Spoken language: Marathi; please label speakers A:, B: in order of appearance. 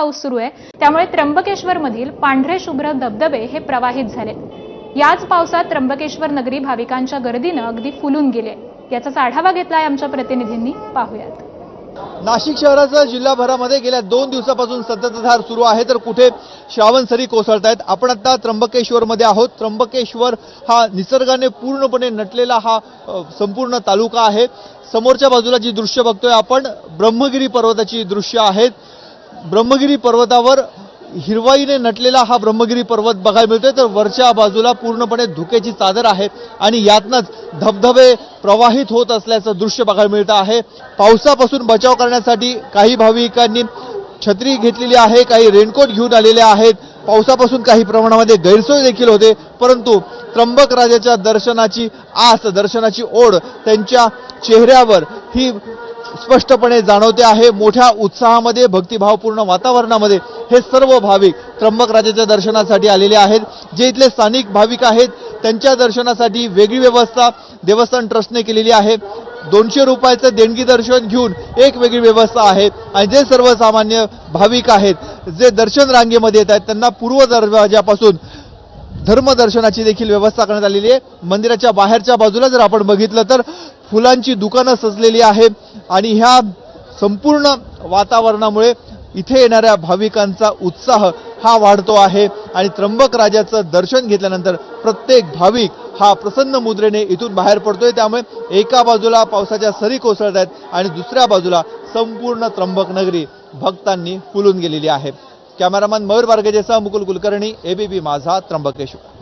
A: पाऊस सुरू आहे. त्यामुळे त्र्यंबकेश्वर मधील पांढरे शुभ्र धबधबे हे प्रवाहित झाले. याच पावसात त्र्यंबकेश्वर नगरी भाविकांच्या गर्दीनं अगदी फुलून गेले. याचाच आढावा घेतलाय आमच्या प्रतिनिधींनी. पाहूयात.
B: नाशिक शहरासह जिल्हाभरामध्ये गेल्या दोन दिवसापासून संततधार सुरू आहे. तर कुठे श्रावण सरी कोसळत आहेत आपण आता त्र्यंबकेश्वरमध्ये आहोत. त्र्यंबकेश्वर हा निसर्गाने पूर्णपणे नटलेला हा संपूर्ण तालुका आहे. समोरच्या बाजूला जी दृश्य बघतोय आपण ब्रह्मगिरी पर्वताची दृश्य आहेत. ब्रह्मगिरी पर्वतावर हिरवाईने नटलेला हा ब्रह्मगिरी पर्वत बघायला मिळतोय. तर वरच्या बाजूला पूर्णपणे धुकेची चादर आहे आणि यातनंच धबधबे प्रवाहित होत असल्याचं दृश्य बघायला मिळतं आहे. पावसापासून बचाव करण्यासाठी काही भाविकांनी छत्री घेतलेली आहे काही रेनकोट घेऊन आलेले आहेत. पावसापासून काही प्रमाणामध्ये गैरसोय देखील होते परंतु त्र्यंबक राजाच्या दर्शनाची आस दर्शनाची ओढ त्यांच्या चेहऱ्यावर ही स्पष्टपणे जाणवते आहे. मोठ्या उत्साहामध्ये भक्तिभावपूर्ण वातावरणामध्ये हे सर्व भाविक त्र्यंबक राजाच्या दर्शनासाठी आलेले आहेत. जे इथले स्थानिक भाविक आहेत त्यांच्या दर्शनासाठी वेगळी व्यवस्था देवस्थान ट्रस्टने केलेली आहे. दोनशे रुपयाचं देणगी दर्शन घेऊन एक वेगळी व्यवस्था आहे. आणि जे सर्वसामान्य भाविक आहेत जे दर्शन रांगेमध्ये येत आहेत त्यांना पूर्व दरवाजापासून धर्मदर्शनाची देखील व्यवस्था करण्यात आलेली आहे. मंदिराच्या बाहेरच्या बाजूला जर आपण बघितलं तर फुलांची दुकानं सजलेली आहे आणि ह्या संपूर्ण वातावरणामुळे इथे येणाऱ्या भाविकांचा उत्साह हा वाढतो आहे. आणि त्र्यंबक राजाचं दर्शन घेतल्यानंतर प्रत्येक भाविक हा प्रसन्न मुद्रेने इथून बाहेर पडतोय. त्यामुळे एका बाजूला पावसाच्या सरी कोसळत आहेत आणि दुसऱ्या बाजूला संपूर्ण त्र्यंबक नगरी भक्तांनी फुलून गेलेली आहे. कॅमेरामॅन मयूर बारगेजेसह मुकुल कुलकर्णी एबीपी माझा त्र्यंबकेश्वर